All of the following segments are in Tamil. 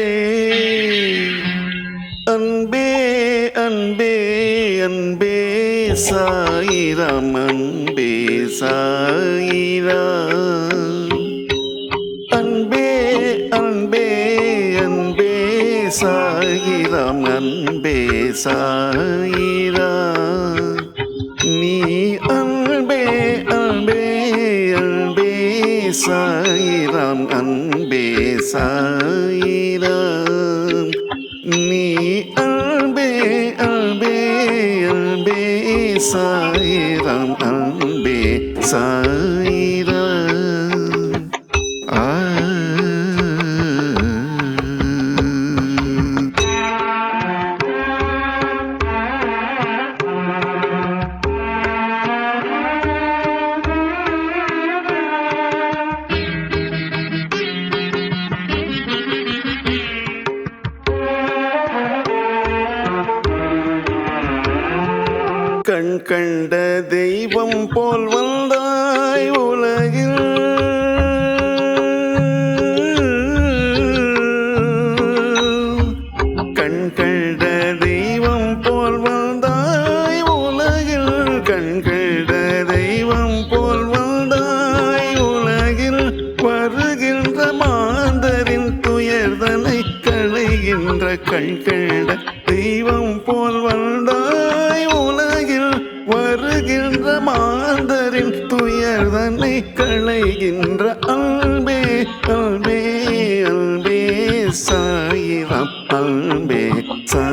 அன்பே அன்பே அன்பே அன்பே சாயிரம் அன்பே சாயிரா அன்பே அன்பே அன்பே சாயிரம் அன்பே சாயிரா நீ அன்பே அன்பே அன்பே சாயிரம் அன்பே சாயிரா சாயிரம் அன்பே சாயிரம் கண் கண்ட தெய்வம் போல் வந்தாய் உலகில். கண் கண்ட தெய்வம் போல் வந்தாய் உலகில். கண் கண்ட தெய்வம் போல் வந்தாய் உலகில். வருகின்ற மாந்தரின் துயர்தனை களைகின்ற கண் கண்ட வருகின்ற மாந்தரின் துயர்தனை களைகின்ற அன்பே அன்பே அன்பே சாயிரம் அன்பே சாயிரம்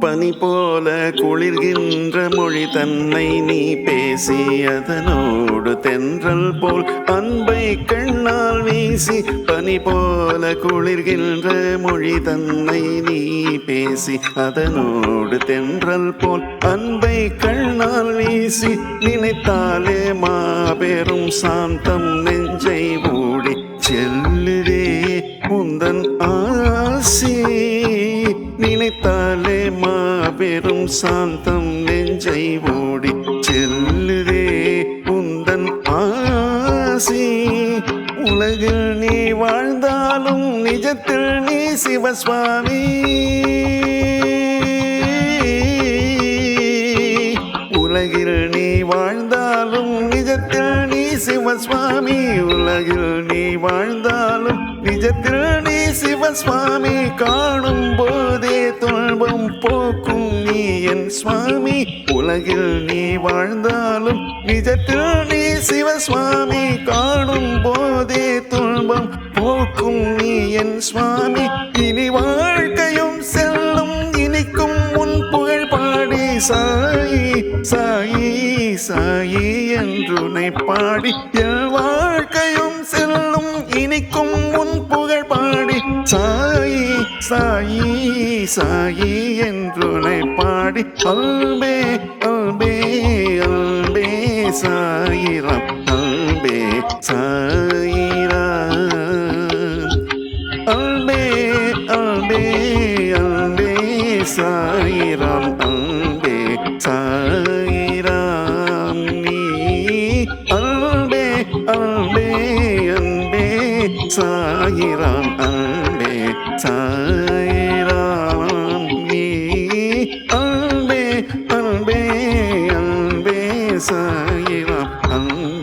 பனி போல குளிர்கின்ற மொழி தன்னை நீ பேசி அதனோடு தென்றல் போல் அன்பை கண்ணால் வீசி பனி போல குளிர்கின்ற மொழி தன்னை நீ பேசி அதனோடு தென்றல் போல் அன்பை கண்ணால் வீசி நினைத்தாலே மாபெரும் சாந்தம் நெஞ்சை மூடி செல்லுதே முந்தன் ஆசி. நினைத்தாலே மாபெரும் சாந்தம் நெஞ்சை ஓடி செல்லுதே உந்தன் ஆசி. உலகில் நீ வாழ்ந்தாலும் நிஜத்தில் நீ சிவசுவாமி. உலகில் நீ வாழ்ந்தாலும் நிஜத்தில் நீ சிவசுவாமி. உலகில் நீ வாழ்ந்தாலும் நிஜத்தில் நீ சிவசுவாமி காணும் போதே துன்பம் போக்கும் நீ என் சுவாமி. உலகில் நீ வாழ்ந்தாலும் நிஜத்தில் நீ சிவசுவாமி காணும் போதே துன்பம் போக்கும் நீ என் சுவாமி. இனி வாழ்க்கையும் செல்லும் இனிக்கும் உன் புகழ் பாடி சாயி சாயி சாயி என்று பாடி என் சாயி சாயி சாயி என்றுனை பாடி அல்பே அல்பே அல்பே சாயிரம் அல்பே சாயிரா அல்பே அல்பே அல்பே சாயிரம் அல்பே சாயிரம். நீ அல்பே அல்பே அன்பே சாயிரம் அல்பே. சாயிரம் நீ அன்பே அன்பே அன்பே சாயிரம் அன்பே.